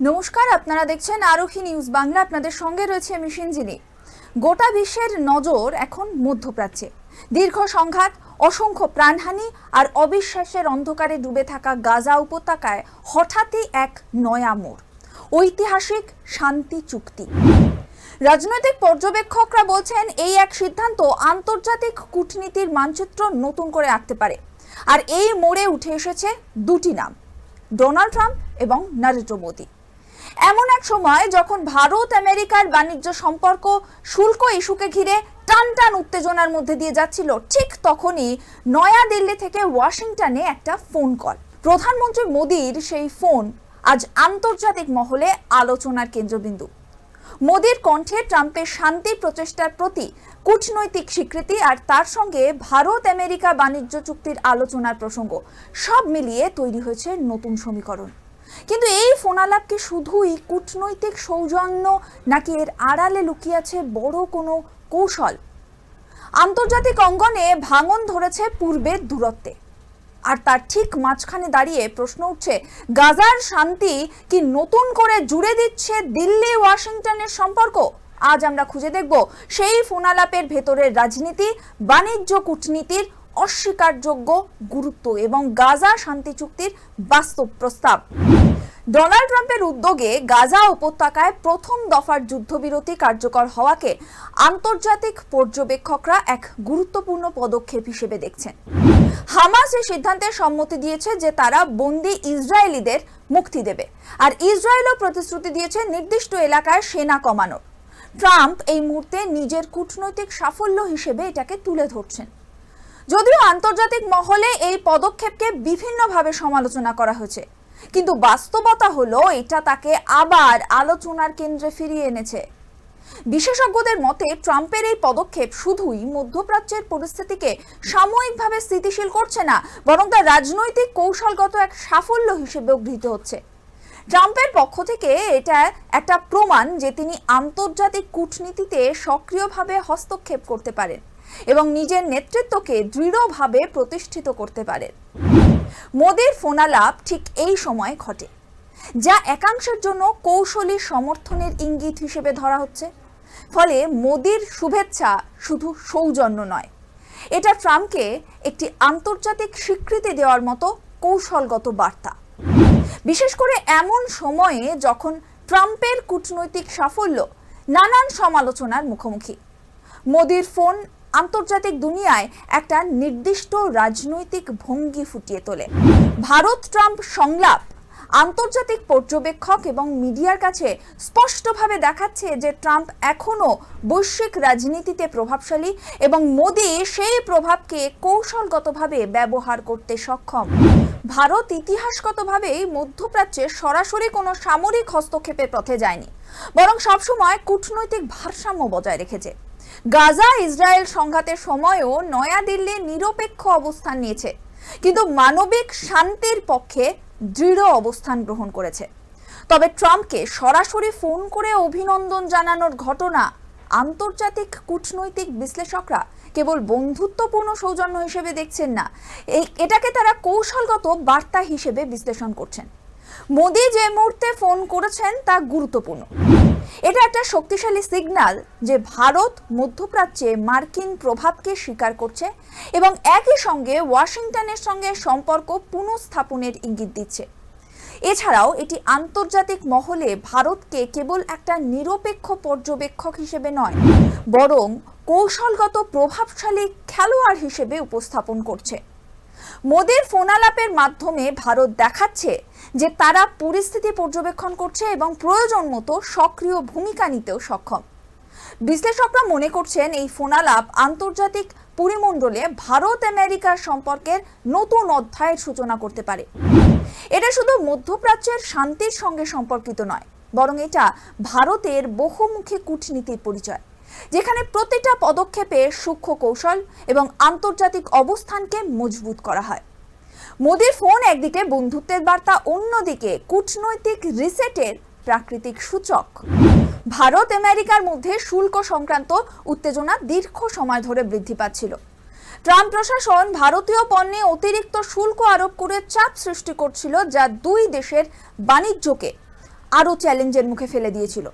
নমস্কার, আপনারা দেখছেন আরোহী নিউজ বাংলা। আপনাদের সঙ্গে রয়েছে আমি সিঞ্জিনী গোটা বিশ্বের নজর এখন মধ্যপ্রাচ্যে। দীর্ঘ সংঘাত, অসংখ্য প্রাণহানি আর অবিশ্বাসের অন্ধকারে ডুবে থাকা গাজা উপত্যকায় হঠাৎই এক নয়া মোড়, ঐতিহাসিক শান্তি চুক্তি। রাজনৈতিক পর্যবেক্ষকরা বলছেন, এই এক সিদ্ধান্ত আন্তর্জাতিক কূটনীতির মানচিত্র নতুন করে আঁকতে পারে। আর এই মোড়ে উঠে এসেছে দুটি নাম, ডোনাল্ড ট্রাম্প এবং নরেন্দ্র মোদী। এমন এক সময় যখন ভারত, আমেরিকার বাণিজ্য সম্পর্ক শুল্ক ইস্যুকে ঘিরে টান টান উত্তেজনার মধ্যে দিয়ে যাচ্ছিল, ঠিক তখনই নয়া দিল্লি থেকে ওয়াশিংটনে একটা ফোন কল। প্রধানমন্ত্রী মোদীর সেই ফোন আজ আন্তর্জাতিক মহলে আলোচনার কেন্দ্রবিন্দু। মোদীর কণ্ঠে ট্রাম্পের শান্তি প্রচেষ্টার প্রতি কূটনৈতিক স্বীকৃতি আর তার সঙ্গে ভারত, আমেরিকা বাণিজ্য চুক্তির আলোচনার প্রসঙ্গ, সব মিলিয়ে তৈরি হয়েছে নতুন সমীকরণ। কিন্তু এই ফোনালাপ কি শুধুই কূটনৈতিক সৌজন্য নাকি এর আড়ালে লুকিয়ে আছে বড় কোনো কৌশল? আন্তর্জাতিক অঙ্গনে ভাঙন ধরেছে পূর্বের দূরত্বে। আর তার ঠিক মাঝখানে দাঁড়িয়ে প্রশ্ন উঠছে, গাজার শান্তি কি নতুন করে জুড়ে দিচ্ছে দিল্লি, ওয়াশিংটনের সম্পর্ক? আজ আমরা খুঁজে দেখব সেই ফোনালাপের ভেতরের রাজনীতি, বাণিজ্য কূটনীতির অস্বীকারযোগ্য গুরুত্ব এবং গাজা শান্তি চুক্তির বাস্তব প্রস্তাব। ডোনাল্ড ট্রাম্পের উদ্যোগে গাজা উপত্যকায় প্রথম দফার যুদ্ধবিরতি কার্যকর হওয়াকে আন্তর্জাতিক পর্যবেক্ষকরা এক গুরুত্বপূর্ণ পদক্ষেপ হিসেবে দেখছেন। হামাস এই সিদ্ধান্তে সম্মতি দিয়েছে যে তারা বন্দি ইসরায়েলিদের মুক্তি দেবে আর ইসরায়েলও প্রতিশ্রুতি দিয়েছে নির্দিষ্ট এলাকায় সেনা কমানোর। ট্রাম্প এই মুহূর্তে নিজের কূটনৈতিক সাফল্য হিসেবে এটাকে তুলে ধরছেন। যদিও আন্তর্জাতিক মহলে এই পদক্ষেপকে বিভিন্নভাবে সমালোচনা করা হয়েছে। কিন্তু বাস্তবতা হলো, এটা তাকে আবার আলোচনার কেন্দ্রে ফিরিয়ে এনেছে। বিশেষজ্ঞদের মতে, ট্রাম্পের এই পদক্ষেপ শুধুই মধ্যপ্রাচ্যের পরিস্থিতিকে সাময়িকভাবে স্থিতিশীল করছে না, বরং তার রাজনৈতিক কৌশলগত এক সাফল্য হিসেবেও গৃহীত হচ্ছে। ট্রাম্পের পক্ষ থেকে এটা একটা প্রমাণ যে তিনি আন্তর্জাতিক কূটনীতিতে সক্রিয়ভাবে হস্তক্ষেপ করতে পারেন। এবং নিজের নেতৃত্বকে দৃঢ়ভাবে প্রতিষ্ঠিত করতে পারেন মোদীর ফোনালাপ ঠিক এই সময় ঘটে, যা একাংশের জন্য কৌশলী সমর্থনের ইঙ্গিত হিসেবে ধরা হচ্ছে। ফলে মোদীর শুভেচ্ছা শুধু সৌজন্য নয়, এটা ট্রাম্পকে একটি আন্তর্জাতিক স্বীকৃতি দেওয়ার মতো কৌশলগত বার্তা। বিশেষ করে এমন সময়ে যখন ট্রাম্পের কূটনৈতিক সাফল্য নানান সমালোচনার মুখোমুখি। মোদির ফোন আন্তর্জাতিক দুনিয়ায় একটা নির্দিষ্ট রাজনৈতিক ভঙ্গি ফুটিয়ে তোলে। ভারত ট্রাম্প সংলাপ আন্তর্জাতিক পর্যবেক্ষক এবং মিডিয়ার কাছে স্পষ্টভাবে দেখাচ্ছে যে ট্রাম্প এখনও বৈশ্বিক রাজনীতিতে প্রভাবশালী এবং মোদি সেই প্রভাবকে কৌশলগতভাবে ব্যবহার করতে সক্ষম। ভারত ইতিহাসগতভাবেই মধ্যপ্রাচ্যে সরাসরি কোনো সামরিক হস্তক্ষেপের পথে যায়নি, বরং সবসময় কূটনৈতিক ভারসাম্য বজায় রেখেছে। গাজা ইসরায়েল সংঘাতের সময়ও নয়াদিল্লি নিরপেক্ষ অবস্থান নিয়েছে। কিন্তু মানবিক শান্তির পক্ষে দৃঢ় অবস্থান গ্রহণ করেছে। তবে ট্রাম্পকে সরাসরি ফোন করে অভিনন্দন জানানোর ঘটনা আন্তর্জাতিক কূটনৈতিক বিশ্লেষকরা কেবল বন্ধুত্বপূর্ণ সৌজন্য হিসেবে দেখছেন না। এটাকে তারা কৌশলগত বার্তা হিসেবে বিশ্লেষণ করছেন। মোদি যে মুহূর্তে ফোন করেছেন তা গুরুত্বপূর্ণ। এটা একটা শক্তিশালী সিগন্যাল যে ভারত মধ্যপ্রাচ্যে মার্কিন প্রভাবকে স্বীকার করছে এবং একই সঙ্গে ওয়াশিংটনের সঙ্গে সম্পর্ক পুনঃস্থাপনের ইঙ্গিত দিচ্ছে। এছাড়াও এটি আন্তর্জাতিক মহলে ভারতকে কেবল একটা নিরপেক্ষ পর্যবেক্ষক হিসেবে নয়, বরং কৌশলগত প্রভাবশালী খেলোয়াড় হিসেবে উপস্থাপন করছে। মোদির ফোনালাপের মাধ্যমে ভারত দেখাচ্ছে যে তারা পরিস্থিতি পর্যবেক্ষণ করছে এবং প্রয়োজন মতো সক্রিয় ভূমিকা নিতেও সক্ষম। বিশ্লেষকরা মনে করছেন এই ফোনালাপ আন্তর্জাতিক পরিমণ্ডলে ভারত আমেরিকার সম্পর্কের নতুন অধ্যায়ের সূচনা করতে পারে। এটা শুধু মধ্যপ্রাচ্যের শান্তির সঙ্গে সম্পর্কিত নয়, বরং এটা ভারতের বহুমুখী কূটনীতির পরিচয়। যেখানে প্রতিটা পদক্ষেপে সূক্ষ্ম কৌশল এবং আন্তর্জাতিক অবস্থানকে মজবুত করা হয়। মোদির ফোন একদিকে, বন্ধুত্বের বার্তা অন্যদিকে, কূটনৈতিক রিসেটের প্রাকৃতিক সূচক। ভারত আমেরিকার মধ্যে শুল্ক সংক্রান্ত উত্তেজনা দীর্ঘ সময় ধরে বৃদ্ধি পাচ্ছিল। ট্রাম্প প্রশাসন ভারতীয় পণ্যে অতিরিক্ত শুল্ক আরোপ করে চাপ সৃষ্টি করছিল, যা দুই দেশের বাণিজ্যকে আরও চ্যালেঞ্জের মুখে ফেলে দিয়েছিল।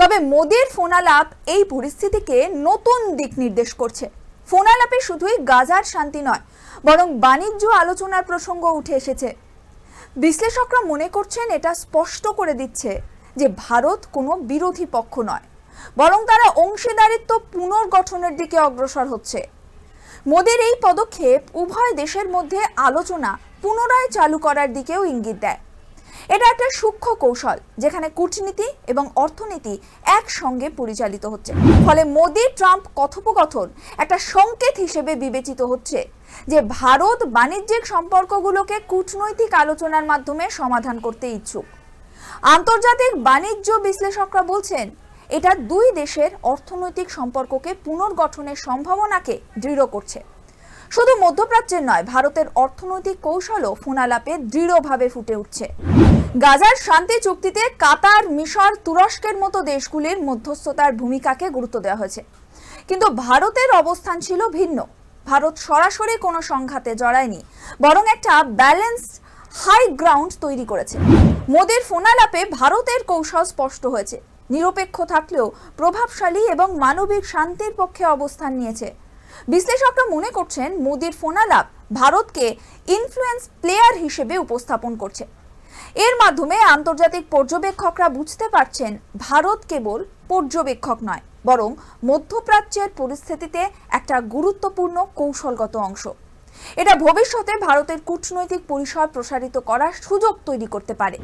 তবে মোদির ফোনালাপ এই পরিস্থিতিকে নতুন দিক নির্দেশ করছে। ফোনালাপে শুধুই গাজার শান্তি নয়, বরং বাণিজ্য আলোচনার প্রসঙ্গ উঠে এসেছে। বিশ্লেষকরা মনে করছেন এটা স্পষ্ট করে দিচ্ছে যে ভারত কোনো বিরোধী পক্ষ নয়, বরং তারা অংশীদারিত্ব পুনর্গঠনের দিকে অগ্রসর হচ্ছে। মোদের এই পদক্ষেপ উভয় দেশের মধ্যে আলোচনা পুনরায় চালু করার দিকেও ইঙ্গিত দেয়। এটা একটা সূক্ষ্ম কৌশল যেখানে কূটনীতি এবং অর্থনীতি একসঙ্গে পরিচালিত হচ্ছে। ফলে মোদি ট্রাম্প কথোপকথন একটা সংকেত হিসেবে বিবেচিত হচ্ছে যে ভারত বাণিজ্যিক সম্পর্কগুলোকে কূটনৈতিক আলোচনার মাধ্যমে সমাধান করতে ইচ্ছুক। আন্তর্জাতিক বাণিজ্য বিশ্লেষকরা বলছেন, এটা দুই দেশের অর্থনৈতিক সম্পর্ককে পুনর্গঠনের সম্ভাবনাকে দৃঢ় করছে। শুধু মধ্যপ্রাচ্যের নয়, ভারতের অর্থনৈতিক কৌশলও ফোনালাপে দৃঢ়ভাবে ফুটে উঠছে। গাজার শান্তি চুক্তিতে কাতার, মিশর, তুরস্কের মতো দেশগুলির মধ্যস্থতার ভূমিকাকে গুরুত্ব দেওয়া হয়েছে। কিন্তু ভারতের অবস্থান ছিল ভিন্ন। ভারত সরাসরি কোনো সংঘাতে জড়ায়নি, বরং একটা ব্যালেন্স হাই গ্রাউন্ড তৈরি করেছে। মোদির ফোনালাপে ভারতের কৌশল স্পষ্ট হয়েছে। নিরপেক্ষ থাকলেও প্রভাবশালী এবং মানবিক শান্তির পক্ষে অবস্থান নিয়েছে। বিশ্লেষকরা মনে করছেন, মোদির ফোনালাপ ভারতকে ইনফ্লুয়েন্স প্লেয়ার হিসেবে উপস্থাপন করছে। এর মাধ্যমে আন্তর্জাতিক পর্যবেক্ষকরা বুঝতে পারছেন ভারত কেবল পর্যবেক্ষক নয়, বরং মধ্যপ্রাচ্যের পরিস্থিতিতে একটা গুরুত্বপূর্ণ কৌশলগত অংশ। এটা ভবিষ্যতে ভারতের কূটনৈতিক পরিসর প্রসারিত করার সুযোগ তৈরি করতে পারে।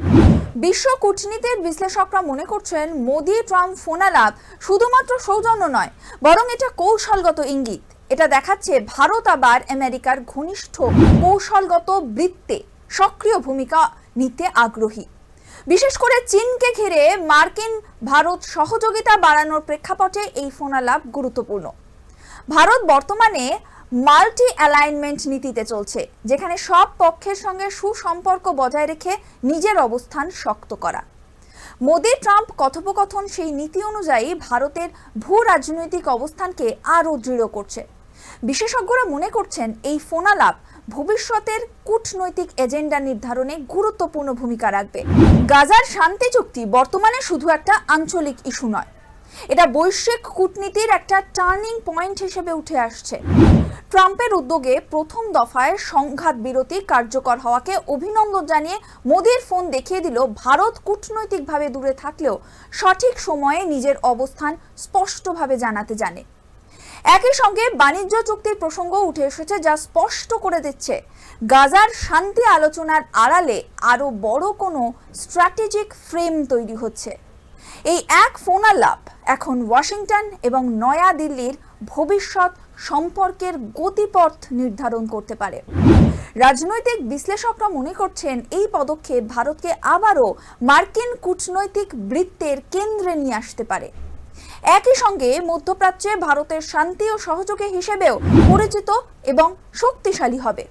বিশ্ব কূটনীতির বিশ্লেষকরা মনে করছেন, মোদি ট্রাম্প ফোনালাপ শুধুমাত্র সৌজন্য নয়, বরং এটা কৌশলগত ইঙ্গিত। এটা দেখাচ্ছে ভারত আবার আমেরিকার ঘনিষ্ঠ কৌশলগত বৃত্তে সক্রিয় ভূমিকা নিতে আগ্রহী। বিশেষ করে চীনকে ঘিরে মার্কিন ভারত সহযোগিতা বাড়ানোর প্রেক্ষাপটে এই ফোনালাপ গুরুত্বপূর্ণ। ভারত বর্তমানে মাল্টি অ্যালাইনমেন্ট নীতিতে চলছে, যেখানে সব পক্ষের সঙ্গে সুসম্পর্ক বজায় রেখে নিজের অবস্থান শক্ত করা। মোদি ট্রাম্প কথোপকথন সেই নীতি অনুযায়ী ভারতের ভূ রাজনৈতিক অবস্থানকে আরও দৃঢ় করছে। বিশেষজ্ঞরা মনে করছেন এই ফোনালাপ ভবিষ্যতের কূটনৈতিক এজেন্ডা নির্ধারণে গুরুত্বপূর্ণ ভূমিকা রাখবে। গাজার শান্তি চুক্তি বর্তমানে শুধু একটা আঞ্চলিক ইস্যু নয়। এটা বৈশ্বিক কূটনীতির একটা টার্নিং পয়েন্ট হিসেবে উঠে আসছে। ট্রাম্পের উদ্যোগে প্রথম দফায় সংঘাত বিরতি কার্যকর হওয়াকে অভিনন্দন জানিয়ে মোদির ফোন দেখিয়ে দিল, ভারত কূটনৈতিকভাবে দূরে থাকলেও সঠিক সময়ে নিজের অবস্থান স্পষ্টভাবে জানাতে জানে। একই সঙ্গে বাণিজ্য চুক্তির প্রসঙ্গ উঠে এসেছে যা স্পষ্ট করে দিচ্ছে। গাজার শান্তি আলোচনার আড়ালে আরও বড় কোনো স্ট্র্যাটেজিক ফ্রেম তৈরি হচ্ছে। এই এক ফোনালাপ এখন ওয়াশিংটন এবং নয়া দিল্লির ভবিষ্যৎ সম্পর্কের গতিপথ নির্ধারণ করতে পারে। রাজনৈতিক বিশ্লেষকরা মনে করছেন এই পদক্ষেপ ভারতকে আবারও মার্কিন কূটনৈতিক বৃত্তের কেন্দ্রে নিয়ে আসতে পারে। একই সঙ্গে মধ্যপ্রাচ্যে ভারতের শান্তি ও সহযোগী হিসেবেও পরিচিত এবং শক্তিশালী হবে।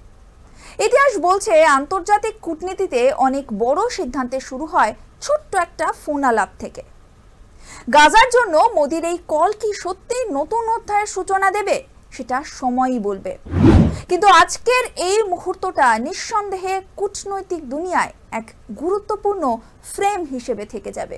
ইতিহাস বলছে, আন্তর্জাতিক কূটনীতিতে অনেক বড় সিদ্ধান্তে শুরু হয় ছোট্ট একটা ফোনালাপ থেকে। গাজার জন্য মোদির এই কল কি সত্যি নতুন অধ্যায়ের সূচনা দেবে, সেটা সময়ই বলবে। কিন্তু আজকের এই মুহূর্তটা নিঃসন্দেহে কূটনৈতিক দুনিয়ায় এক গুরুত্বপূর্ণ ফ্রেম হিসেবে থেকে যাবে।